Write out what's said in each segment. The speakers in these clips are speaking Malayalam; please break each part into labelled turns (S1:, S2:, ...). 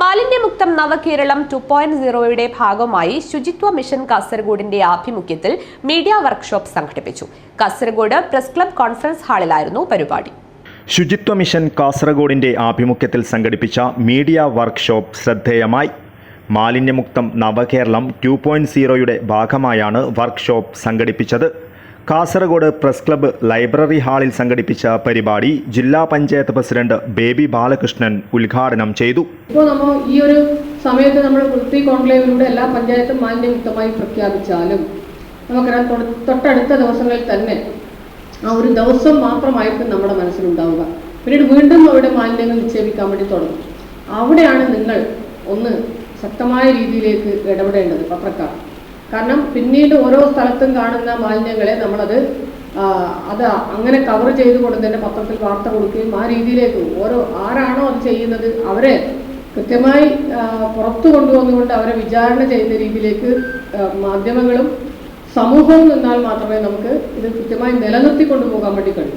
S1: മാലിന്യമുക്തം നവകേരളം ടു പോയിന്റ് സീറോയുടെ ഭാഗമായി ശുചിത്വ മിഷൻ കാസർഗോഡിന്റെ ആഭിമുഖ്യത്തിൽ മീഡിയ വർക്ക്ഷോപ്പ് സംഘടിപ്പിച്ചു. കാസർഗോഡ് പ്രസ് ക്ലബ് കോൺഫറൻസ് ഹാളിലായിരുന്നു പരിപാടി.
S2: ശുചിത്വ മിഷൻ കാസർഗോഡിന്റെ ആഭിമുഖ്യത്തിൽ സംഘടിപ്പിച്ച മീഡിയ വർക്ക്ഷോപ്പ് ശ്രദ്ധേയമായി. മാലിന്യമുക്തം നവകേരളം ടു പോയിന്റ് സീറോയുടെ ഭാഗമായാണ് വർക്ക്ഷോപ്പ് സംഘടിപ്പിച്ചത്. കാസർഗോഡ് പ്രസ് ക്ലബ്ബ് ലൈബ്രറി ഹാളിൽ സംഘടിപ്പിച്ച പരിപാടി ജില്ലാ പഞ്ചായത്ത് പ്രസിഡന്റ് ബേബി ബാലകൃഷ്ണൻ ഉദ്ഘാടനം ചെയ്തു.
S3: ഇപ്പോൾ നമ്മൾ ഈ ഒരു സമയത്ത് നമ്മൾ വൃത്തി കോൺക്ലേവിലൂടെ എല്ലാ പഞ്ചായത്തും മാലിന്യമുക്തമായി പ്രഖ്യാപിച്ചാലും നമുക്കറിയാം തൊട- തൊട്ടടുത്ത ദിവസങ്ങളിൽ തന്നെ ആ ഒരു ദിവസം മാത്രമായിരിക്കും നമ്മുടെ മനസ്സിലുണ്ടാവുക. പിന്നീട് വീണ്ടും അവിടെ മാലിന്യങ്ങൾ നിക്ഷേപിക്കാൻ വേണ്ടി തുടങ്ങും. അവിടെയാണ് നിങ്ങൾ ഒന്ന് ശക്തമായ രീതിയിലേക്ക് ഇടപെടേണ്ടത് പത്രക്കാർ. കാരണം പിന്നീട് ഓരോ സ്ഥലത്തും കാണുന്ന മാലിന്യങ്ങളെ നമ്മളത് അത് അങ്ങനെ കവർ ചെയ്ത് തന്നെ പത്രത്തിൽ വാർത്ത കൊടുക്കുകയും ആ രീതിയിലേക്ക് ഓരോ ആരാണോ അത് ചെയ്യുന്നത് അവരെ കൃത്യമായി പുറത്തു കൊണ്ടുവന്നുകൊണ്ട് അവരെ വിചാരണ ചെയ്യുന്ന രീതിയിലേക്ക് മാധ്യമങ്ങളും സമൂഹവും നിന്നാൽ മാത്രമേ നമുക്ക് ഇത് കൃത്യമായി നിലനിർത്തി കൊണ്ടുപോകാൻ വേണ്ടി കഴിയൂ.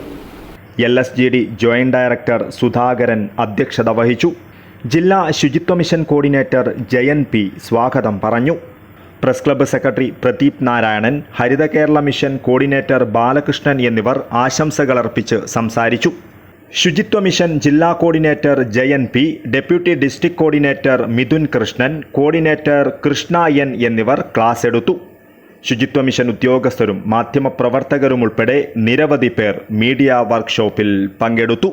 S2: L S G D joint director Sudhakaran അധ്യക്ഷത വഹിച്ചു. ജില്ലാ ശുചിത്വ മിഷൻ കോർഡിനേറ്റർ ജയൻ പി സ്വാഗതം പറഞ്ഞു. Press club secretary Pradeep Narayanan Haritha Kerala mission coordinator Balakrishnan എന്നിവർ ആശംസകൾ അർപ്പിച്ച് സംസാരിച്ചു. ശുചിത്വ മിഷൻ ജില്ലാ coordinator Jayan P deputy district coordinator Mithun Krishnan coordinator Krishna N എന്നിവർ ക്ലാസ് എടുത്തു. ശുചിത്വ മിഷൻ ഉദ്യോഗസ്ഥരും മാധ്യമപ്രവർത്തകരും ഉൾപ്പെടെ നിരവധി പേർ മീഡിയ വർക്ക്ഷോപ്പിൽ പങ്കെടുത്തു.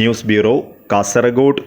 S2: News bureau Kasaragod.